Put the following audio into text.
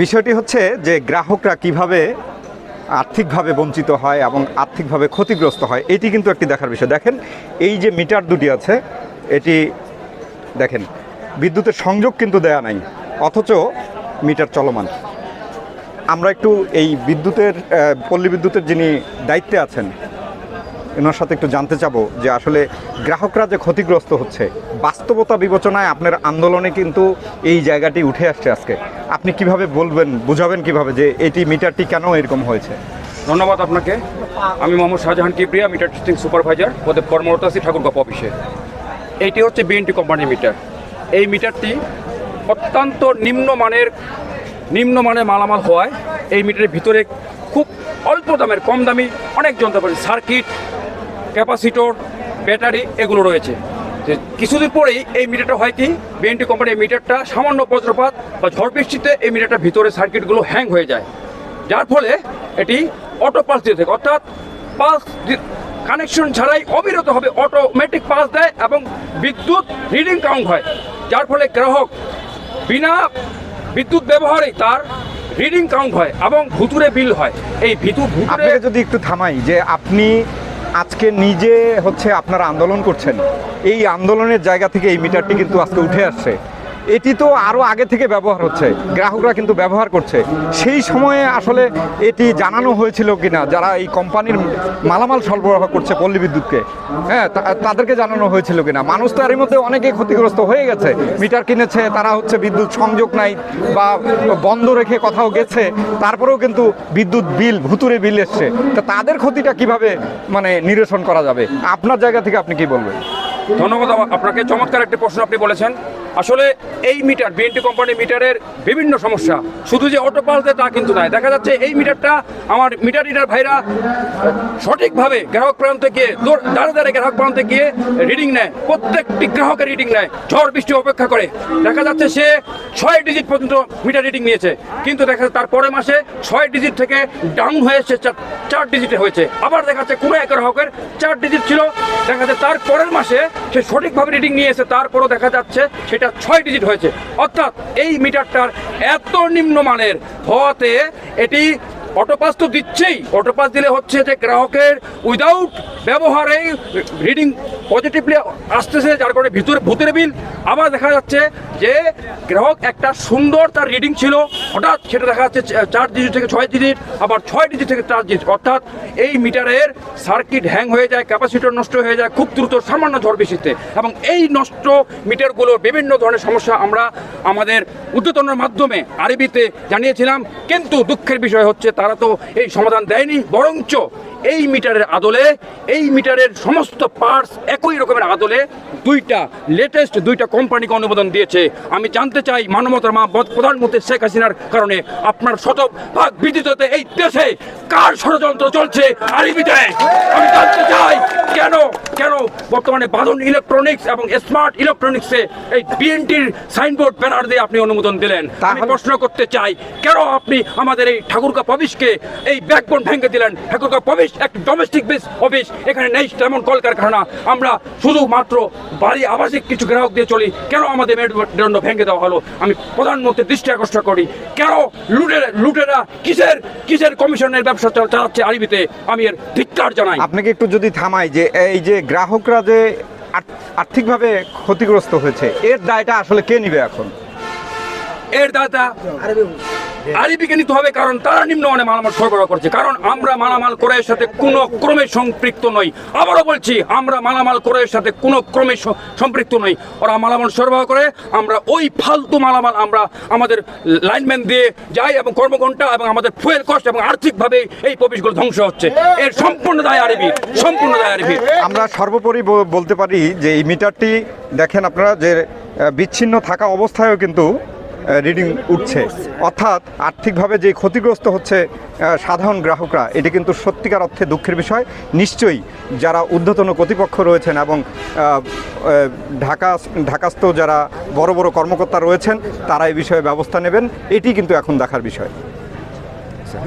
বিষয়টি হচ্ছে যে গ্রাহকরা কীভাবে আর্থিকভাবে বঞ্চিত হয় এবং আর্থিকভাবে ক্ষতিগ্রস্ত হয়, এটি কিন্তু একটি দেখার বিষয়। দেখেন, এই যে মিটার দুটি আছে, এটি দেখেন, বিদ্যুতের সংযোগ কিন্তু দেয়া নাই, অথচ মিটার চলমান। আমরা একটু এই বিদ্যুতের পল্লী বিদ্যুতের যিনি দায়িত্বে আছেন, এনার সাথে একটু জানতে চাবো যে আসলে গ্রাহকরা যে ক্ষতিগ্রস্ত হচ্ছে, বাস্তবতা বিবেচনায় আপনার আন্দোলনে কিন্তু এই জায়গাটি উঠে আসছে আজকে। আপনি কীভাবে বলবেন, বুঝাবেন কীভাবে যে এটি মিটারটি কেন এরকম হয়েছে? ধন্যবাদ আপনাকে। আমি মোহাম্মদ শাহজাহান কিপ্রিয়া মিটার টেস্টিং সুপারভাইজার, পদে কর্মরত আছি ঠাকুরগাঁও অফিসে। এইটি হচ্ছে বিএনটি কোম্পানির মিটার। এই মিটারটি অত্যন্ত নিম্নমানের নিম্নমানের মালামাল হওয়ায় এই মিটারের ভিতরে খুব অল্প দামের, কম দামি অনেক যন্ত্রপাতি, সার্কিট, ক্যাপাসিটর, ব্যাটারি এগুলো রয়েছে। যে কিছুদিন পরেই এই মিটারটা হয় কি বিএনটি কোম্পানির মিটারটা সামান্য বজ্রপাত বা ঝড় বৃষ্টিতে এই মিটারটার ভিতরে সার্কিটগুলো হ্যাং হয়ে যায়। যার ফলে এটি অটো পাস দিয়ে থাকে, অর্থাৎ পাস কানেকশন ছাড়াই অবিরত হবে অটোমেটিক পাস দেয় এবং বিদ্যুৎ রিডিং কাউন্ট হয়। যার ফলে গ্রাহক বিনা বিদ্যুৎ ব্যবহারে তার রিডিং কাউন্ট হয় এবং ভুতুরে বিল হয়। এই ভিতু ভুতুরে যদি একটু থামাই যে আপনি আজকে নিজে হচ্ছে আপনারা আন্দোলন করছেন। এই আন্দোলনের জায়গা থেকে এই মিটারটি কিন্তু আজকে উঠে আসছে। এটি তো আরও আগে থেকে ব্যবহার হচ্ছে, গ্রাহকরা কিন্তু ব্যবহার করছে। সেই সময়ে আসলে এটি জানানো হয়েছিল কিনা, যারা এই কোম্পানির মালামাল সরবরাহ করছে পল্লী বিদ্যুৎকে হ্যাঁ তাদেরকে জানানো হয়েছিল কিনা? মানুষ তো এর মধ্যে অনেকে ক্ষতিগ্রস্ত হয়ে গেছে। মিটার কিনেছে, তারা হচ্ছে বিদ্যুৎ সংযোগ নাই বা বন্ধ রেখে কোথাও গেছে, তারপরেও কিন্তু বিদ্যুৎ বিল, ভুতুরে বিল এসছে। তা তাদের ক্ষতিটা কীভাবে মানে নিরসন করা যাবে? আপনার জায়গা থেকে আপনি কি বলবেন? ধন্যবাদ আপনাকে চমৎকার একটি প্রশ্ন আপনি বলেছেন। আসলে এই মিটার বিএনটি কোম্পানি মিটারের বিভিন্ন সমস্যা। শুধু যে অটো দেয় তা কিন্তু নয়। দেখা যাচ্ছে এই মিটারটা আমার মিটার রিডার ভাইরা সঠিকভাবে গ্রাহক প্রান্তে গিয়ে দৌড়- দাঁড়ে গ্রাহক প্রান্তে গিয়ে রিডিং নেয়। প্রত্যেকটি গ্রাহকের রিডিং নেয়। ঝড় বৃষ্টি অপেক্ষা করে। দেখা যাচ্ছে সে ছয় ডিজিট পর্যন্ত মিটার রিডিং নিয়েছে। কিন্তু দেখা যাচ্ছে তার পরের মাসে ছয় ডিজিট থেকে ডাউন হয়ে সে চার- চার ডিজিটে হয়েছে। আবার দেখা যাচ্ছে কোনো এক গ্রাহকের চার ডিজিট ছিল। দেখা যাচ্ছে তার পরের মাসে সে সঠিকভাবে রিডিং নিয়েছে। তারপরও দেখা যাচ্ছে সেটা ছয় ডিজিট হয়েছে। অর্থাৎ এই মিটারটার এত নিম্নমানের হওয়াতে এটি অটোপাস তো দিচ্ছেই। অটোপাস দিলে হচ্ছে যে গ্রাহকের উইদাউট ব্যবহারে রিডিং পজিটিভলি আসতেছে, যার কারণে ভিতরে ভূতের বিল। আবার দেখা যাচ্ছে যে গ্রাহক একটা সুন্দর তার রিডিং ছিল, হঠাৎ সেটা দেখা যাচ্ছে চার ডিজিট থেকে ছয় ডিজিট আবার ছয় ডিজিট থেকে চার ডিজিট অর্থাৎ এই মিটারের সার্কিট হ্যাং হয়ে যায় ক্যাপাসিটর নষ্ট হয়ে যায় খুব দ্রুত সামান্য ঝড় বৃষ্টিতে। এবং এই নষ্ট মিটারগুলোর বিভিন্ন ধরনের সমস্যা আমরা আমাদের উদ্যোতনের মাধ্যমে আরবিতে জানিয়েছিলাম। কিন্তু দুঃখের বিষয় হচ্ছে তারা তো এই সমাধান দেয়নি, বরঞ্চ এই মিটারের আদলে এই মিটারের সমস্ত পার্টস একই রকমের আদলে দুইটা লেটেস্ট দুইটা কোম্পানিকে অনুমোদন দিয়েছে। আমি জানতে চাই মানবতার মা প্রধানমন্ত্রী শেখ হাসিনার কারণে আপনার শতভাগ বিদিততে এই দেশে কার ষড়যন্ত্র চলছে আমি জানতে চাই কেন কেন বর্তমানে বাদন ইলেকট্রনিক্স এবং স্মার্ট ইলেকট্রনিক্সে এই বিএনটির সাইনবোর্ড ব্যানার দিয়ে আপনি অনুমোদন দিলেন? আমি প্রশ্ন করতে চাই কেন আপনি আমাদের এই ঠাকুরকা পবিশকে এই ব্যাকবোন ভেঙে দিলেন? ঠাকুরকা পবিশ একটি ডোমেস্টিক বেস অফিস এখানে নেই তেমন কলকারখানা। আমরা শুধুমাত্র বাড়ি আবাসিক কিছু গ্রাহক দিয়ে চলি। কেন আমাদের মেরুদণ্ড ভেঙে দেওয়া হলো? আমি প্রধানমন্ত্রীর দৃষ্টি আকর্ষণ করি। কেন লুটেরা লুটেরা কিসের কিসের কমিশনের ব্যবসা চাল- চালাচ্ছে আরবিতে? আমি এর ধিক্কার জানাই। আপনাকে একটু যদি থামাই যে এই যে গ্রাহকরা যে আর্থিকভাবে ক্ষতিগ্রস্ত হয়েছে এর দায়টা আসলে কে নিবে এখন? এর দাদা আরবিকে নিতে হবে কারণ তারা নিম্ন নিম্নমানে মালামাল সরবরাহ করছে। কারণ আমরা মালামাল ক্রয়ের সাথে কোনো ক্রমে সম্পৃক্ত নই। আবারও বলছি আমরা মালামাল ক্রয়ের সাথে কোনো ক্রমে সম্পৃক্ত নই। ওরা মালামাল সরবরাহ করে আমরা ওই ফালতু মালামাল আমরা আমাদের লাইনম্যান দিয়ে যাই এবং কর্মঘণ্টা এবং আমাদের ফুয়েল কস্ট এবং আর্থিকভাবে এই প্রবেশগুলো ধ্বংস হচ্ছে। এর সম্পূর্ণ দায় আরবি সম্পূর্ণ দায় আরবি। আমরা সর্বোপরি বলতে পারি যে এই মিটারটি দেখেন আপনারা যে বিচ্ছিন্ন থাকা অবস্থায়ও কিন্তু রিডিং উঠছে। অর্থাৎ আর্থিকভাবে যে ক্ষতিগ্রস্ত হচ্ছে সাধারণ গ্রাহকরা, এটি কিন্তু সত্যিকার অর্থে দুঃখের বিষয়। নিশ্চয়ই যারা ঊর্ধ্বতন কর্তৃপক্ষ রয়েছেন এবং ঢাকা, ঢাকাস্থ যারা বড় বড় কর্মকর্তা রয়েছেন, তারা এই বিষয়ে ব্যবস্থা নেবেন। এটি কিন্তু এখন দেখার বিষয়।